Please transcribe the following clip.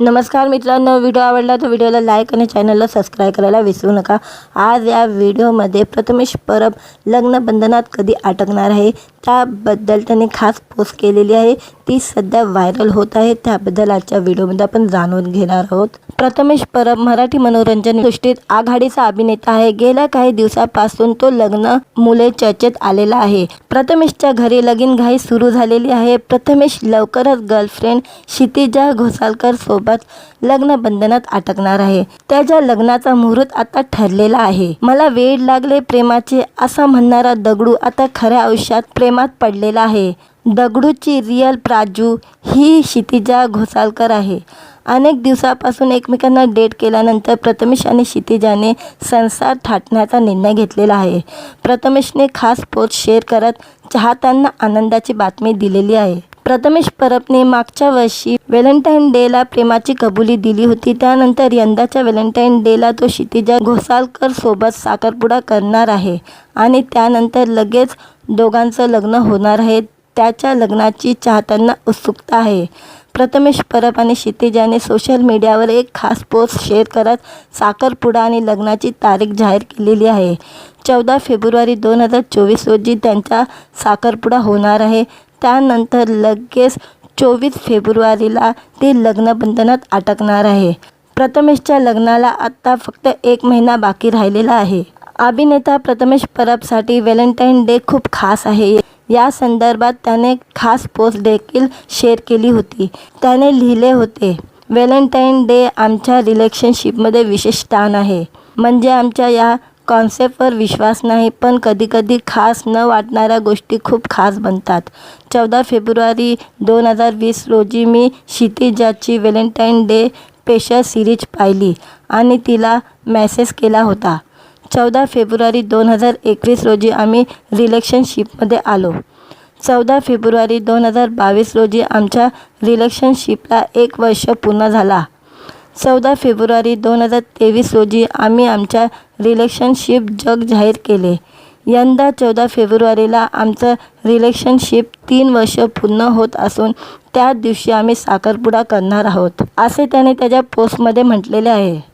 नमस्कार मित्रांनो व्हिडिओ आवडला तर व्हिडिओला लाईक आणि चॅनलला सबस्क्राईब करायला विसरू नका. आज या व्हिडिओमध्ये प्रथमेश परब लग्नबंधनात कधी अटकणार आहे? त्याबद्दल त्याने खास पोस्ट केलेली आहे. ती सध्या व्हायरल होत आहे. त्याबद्दल आजच्या व्हिडिओमध्ये आपण जाणून घेणार आहोत. प्रथमेश परब मराठी मनोरंजन सृष्टीत आघाडीचा अभिनेता आहे. गेल्या काही दिवसापासून तो लग्न मुले चर्चेत आलेला आहे. प्रथमेशच्या घरी लगीन घाई सुरू झालेली आहे. प्रथमेश लवकरच गर्लफ्रेंड क्षितिजा घोसालकर सोबत लग्नबंधनात अटकणार आहे. त्याच्या लग्नाचा मुहूर्त आता ठरलेला आहे. मला वेळ लागले प्रेमाचे असा म्हणणारा दगडू आता खऱ्या आयुष्यात प्रेम प्रेमात पडलेला आहे. दगडूची रिअल प्राजू ही क्षितिजा घोसालकर आहे. अनेक दिवसापासून एकमेकांना डेट केल्यानंतर प्रथमेश आणि क्षितिजाने संसार थाटण्याचा निर्णय घेतलेला आहे. प्रथमेशने खास पोस्ट शेअर करत चाहत्यांना आनंदाची बातमी दिलेली आहे. प्रथमेश परबने मागच्या वर्षी व्हॅलेंटाईन डेला प्रेमाची कबुली दिली होती. त्यानंतर यंदाच्या व्हॅलेंटाईन डेला तो क्षितिजा घोसाळकर सोबत साखरपुडा करणार आहे आणि त्यानंतर लगेच दोघांचं लग्न होणार आहे. त्याच्या लग्नाची चाहत्यांना उत्सुकता आहे. प्रथमेश परब आणि क्षितिजाने सोशल मीडियावर एक खास पोस्ट शेअर करत साखरपुडा आणि लग्नाची तारीख जाहीर केलेली आहे. चौदा फेब्रुवारी दोन हजार चोवीस रोजी त्यांचा साखरपुडा होणार आहे. त्यानंतर लगेच चोवीस फेब्रुवारीला ते लग्नबंधनात अटकणार आहे. प्रथमेशच्या लग्नाला आत्ता फक्त एक महिना बाकी राहिलेला आहे. अभिनेता प्रथमेश परबसाठी व्हॅलेंटाईन डे खूप खास आहे. या संदर्भात त्याने खास पोस्ट देखील शेअर केली होती. त्याने लिहिले होते व्हॅलेंटाईन डे आमच्या रिलेशनशिपमध्ये विशेष स्थान आहे. म्हणजे आमच्या या कॉन्सेप्टवर विश्वास नाही पण कधीकधी खास न वाटणाऱ्या गोष्टी खूप खास बनतात. चौदा फेब्रुवारी दोन हजार वीस रोजी मी क्षितिजाची व्हॅलेंटाईन डे स्पेशल सिरीज पाहिली आणि तिला मेसेज केला होता. चौदा फेब्रुवारी दोन हजार एकवीस रोजी आम्ही रिलेशनशिपमध्ये आलो. चौदा फेब्रुवारी दोन हजार बावीस रोजी आमच्या रिलेशनशिपला एक वर्ष पूर्ण झाला. चौदा फेब्रुवारी दोन हजार तेवीस रोजी आम्ही आमच्या रिलेशनशिप जग जाहीर केले. यंदा चौदा फेब्रुवारीला आमचं रिलेशनशिप तीन वर्ष पूर्ण होत असून त्या दिवशी आम्ही साखरपुडा करणार आहोत असे त्याने त्याच्या पोस्टमध्ये म्हटलेले आहे.